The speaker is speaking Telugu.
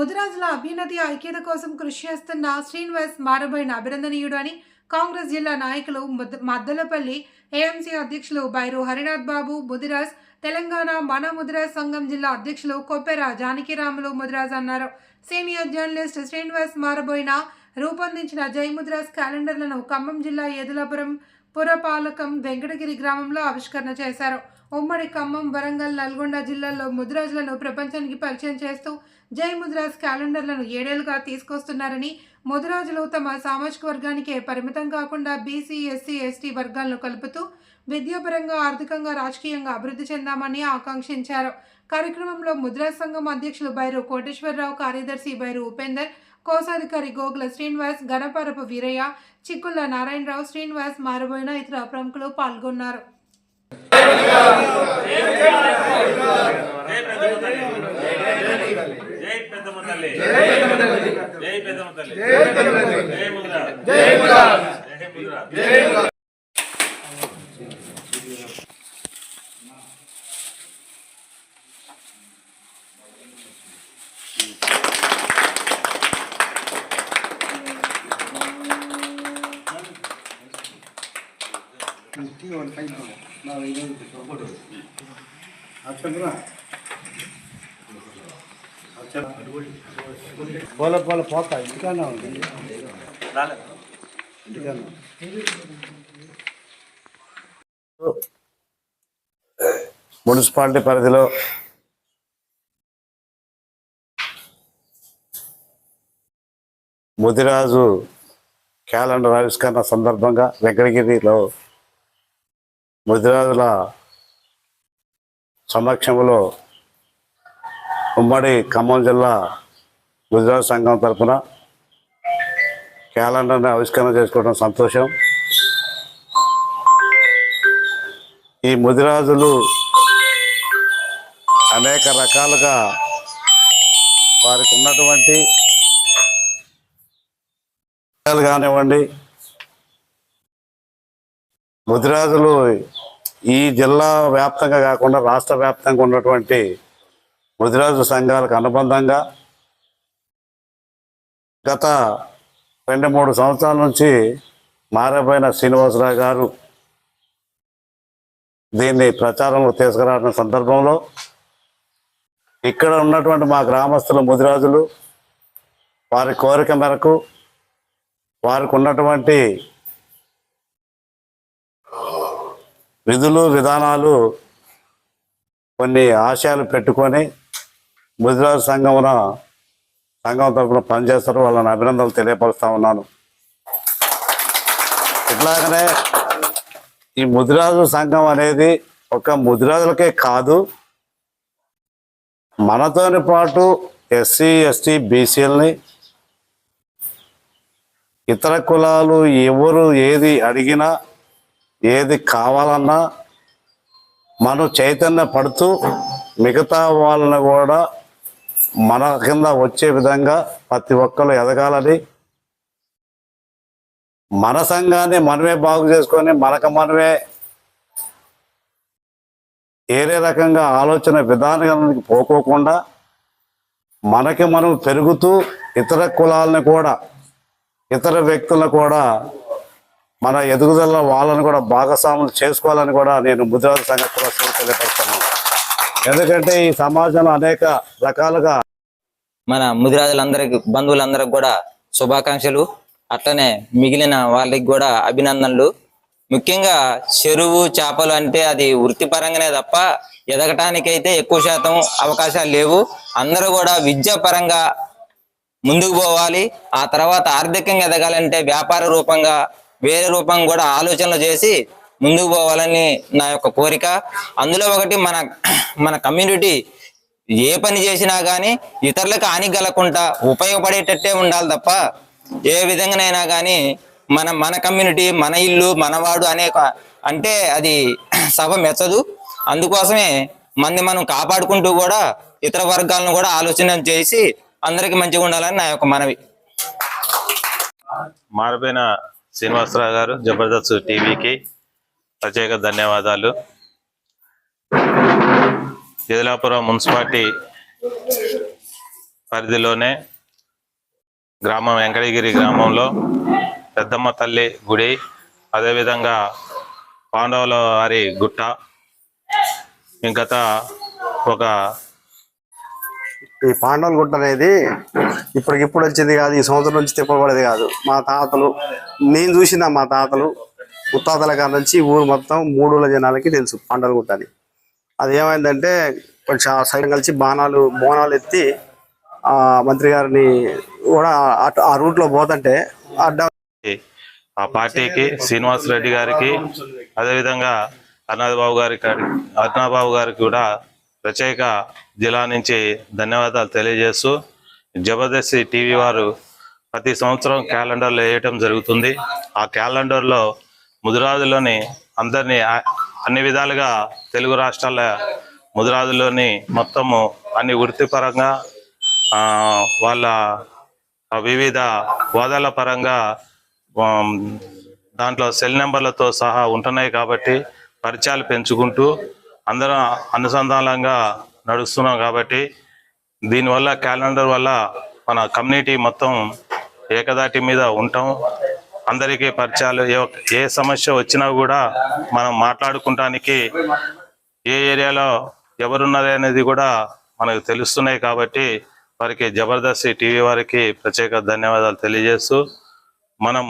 ముదిరాజుల అభ్యున్నతి ఐక్యత కోసం కృషి చేస్తున్న శ్రీనివాస్ మారబోయిన అభినందనీయుడు అని కాంగ్రెస్ జిల్లా నాయకులు మద్దలపల్లి ఏఎంసీ అధ్యక్షులు బైరు హరినాథ్ బాబు ముదిరాజ్ తెలంగాణ మన ముదిరాజ్ సంఘం జిల్లా అధ్యక్షులు కొప్పెర జానకిరాములు ముదిరాజ్ అన్నారు. సీనియర్ జర్నలిస్ట్ శ్రీనివాస్ మారబోయిన రూపొందించిన జై ముదిరాజ్ క్యాలెండర్లను ఖమ్మం జిల్లా ఏదులాపురం పురపాలకం వెంకటగిరి గ్రామంలో ఆవిష్కరణ చేశారు. ఉమ్మడి ఖమ్మం వరంగల్ నల్గొండ జిల్లాల్లో ముద్రాజులను ప్రపంచానికి పరిచయం చేస్తూ జై ముద్రాజ్ క్యాలెండర్లను ఏడేళ్ళుగా తీసుకొస్తున్నారని ముద్రాజులు తమ సామాజిక వర్గానికే పరిమితం కాకుండా బీసీ ఎస్సీ ఎస్టీ వర్గాలను కలుపుతూ విద్యాపరంగా ఆర్థికంగా రాజకీయంగా అభివృద్ధి చెందామని ఆకాంక్షించారు. కార్యక్రమంలో ముద్రాజ్ సంఘం అధ్యక్షులు బైరు కోటేశ్వరరావు కార్యదర్శి బైరు ఉపేందర్ కోశాధికారి గోగుల శ్రీనివాస్ గణపరపు వీరయ్య చిక్కుల నారాయణరావు శ్రీనివాస్ మారబోయిన ఇతర ప్రముఖులు పాల్గొన్నారు. జై పెద్దమ్మ తల్లి జై పెద్దమ్మ తల్లి పోల పోల పోక ఇంటికన్నా ఉంది ఇంటికన్నా మున్సిపాలిటీ పరిధిలో ముదిరాజు క్యాలెండర్ ఆవిష్కరణ సందర్భంగా వెంకటగిరిలో ముదిరాజుల సమక్షంలో ఉమ్మడి ఖమ్మం జిల్లా గుజరాత్ సంఘం తరఫున క్యాలెండర్ని ఆవిష్కరణ చేసుకోవడం సంతోషం. ఈ ముదిరాజులు అనేక రకాలుగా వారికి ఉన్నటువంటి కానివ్వండి ముదిరాజులు ఈ జిల్లా వ్యాప్తంగా కాకుండా రాష్ట్ర వ్యాప్తంగా ఉన్నటువంటి ముదిరాజు సంఘాలకు అనుబంధంగా గత రెండు మూడు సంవత్సరాల నుంచి మారబోయిన శ్రీనివాసరావు గారు దీన్ని ప్రచారంలో తీసుకురావడం సందర్భంలో ఇక్కడ ఉన్నటువంటి మా గ్రామస్తుల ముదిరాజులు వారి కోరిక మేరకు వారికి ఉన్నటువంటి విధులు విధానాలు కొన్ని ఆశయాలు పెట్టుకొని ముదిరాజు సంఘమున సంఘం తరఫున పనిచేస్తారు. వాళ్ళని అభినందనలు తెలియపరుస్తూ ఉన్నాను. ఇట్లాగనే ఈ ముదిరాజు సంఘం అనేది ఒక ముదిరాజులకే కాదు. మనతోని పాటు ఎస్సీ ఎస్టీ బీసీలని ఇతర కులాలు ఎవరు ఏది అడిగినా ఏది కావాలన్నా మనం చైతన్య పడుతూ మిగతా వాళ్ళని కూడా మన కింద వచ్చే విధంగా ప్రతి ఒక్కరు ఎదగాలని మన సంఘాన్ని మనమే బాగు చేసుకొని మనకు మనమే ఏరే రకంగా ఆలోచన విధానానికి పోకోకుండా మనకి మనం పెరుగుతూ ఇతర కులాలను కూడా ఇతర వ్యక్తులను కూడా మన ఎదుగుదల వాళ్ళని కూడా భాగస్వాములు చేసుకోవాలని కూడా నేను ముద్రాజు సంగతి తెలియపరుస్తున్నాను ఎందుకంటే ఈ సమాజంలో అనేక రకాలుగా మన ముదిరాజులందరికి బంధువులందరికి కూడా శుభాకాంక్షలు. అట్లనే మిగిలిన వాళ్ళకి కూడా అభినందనలు. ముఖ్యంగా చెరువు చేపలు అంటే అది వృత్తిపరంగానే తప్ప ఎదగటానికైతే ఎక్కువ శాతం అవకాశాలు లేవు. అందరూ కూడా విద్యాపరంగా ముందుకు పోవాలి. ఆ తర్వాత ఆర్థికంగా ఎదగాలంటే వ్యాపార రూపంగా వేరే రూపం కూడా ఆలోచనలు చేసి ముందుకు పోవాలని నా యొక్క కోరిక. అందులో ఒకటి మన మన కమ్యూనిటీ ఏ పని చేసినా కానీ ఇతరులకు హాని కలగకుండా ఉపయోగపడేటట్టే ఉండాలి తప్ప ఏ విధంగానైనా కానీ మన మన కమ్యూనిటీ మన ఇల్లు మనవాడు అనే అంటే అది సభ మెచ్చదు అందుకోసమే మంది మనం కాపాడుకుంటూ కూడా ఇతర వర్గాలను కూడా ఆలోచన చేసి అందరికి మంచిగా ఉండాలని నా యొక్క మనవి. మారిపోయిన శ్రీనివాసరావు గారు జబర్దస్త్ టీవీకి ప్రత్యేక ధన్యవాదాలు. ఎదిలాపురం మున్సిపాలిటీ పరిధిలోనే గ్రామం వెంకటగిరి గ్రామంలో పెద్దమ్మ తల్లి గుడి అదేవిధంగా పాండవుల వారి గుట్ట. గత ఒక ఈ పాండవుల గుట్ట అనేది ఇప్పటికిప్పుడు వచ్చింది కాదు ఈ సంవత్సరం నుంచి తిప్పబడేది కాదు. మా తాతలు నేను చూసిన మా తాతలు ముత్తాతల కాడ నుంచి ఊరు మొత్తం మూడు జనాలకి తెలుసు పాండవుల గుట్ట అని. అది ఏమైందంటే కొంచెం ఆ సైడ్ కలిసి బాణాలు బోనాలు ఎత్తి ఆ మంత్రి గారిని కూడా ఆ రూట్లో పోతుంటే అడ్డ ఆ పార్టీకి శ్రీనివాస్ రెడ్డి గారికి అదేవిధంగా అన్నబాబు గారి అన్నబాబు గారికి కూడా ప్రత్యేక జిల్లా నుంచి ధన్యవాదాలు తెలియజేస్తూ జబర్దస్త్ టీవీ వారు ప్రతి సంవత్సరం క్యాలెండర్లు వేయటం జరుగుతుంది. ఆ క్యాలెండర్లో ముదిరాజులోని అందరినీ అన్ని విధాలుగా తెలుగు రాష్ట్రాల ముదిరాజులోని మొత్తము అన్ని వృత్తిపరంగా వాళ్ళ వివిధ హోదాల పరంగా దాంట్లో సెల్ నెంబర్లతో సహా ఉంటున్నాయి కాబట్టి పరిచయాలు పెంచుకుంటూ అందరం అనుసంధానంగా నడుస్తున్నాం కాబట్టి దీనివల్ల క్యాలెండర్ వల్ల మన కమ్యూనిటీ మొత్తం ఏకదాటి మీద ఉంటాం. అందరికీ పరిచయాలు ఏ- సమస్య వచ్చినా కూడా మనం మాట్లాడుకుంటానికి ఏ ఏరియాలో ఎవరున్నారు అనేది కూడా మనకు తెలుస్తున్నాయి కాబట్టి వారికి జబర్దస్త్ టీవీ వారికి ప్రత్యేక ధన్యవాదాలు తెలియజేస్తూ మనం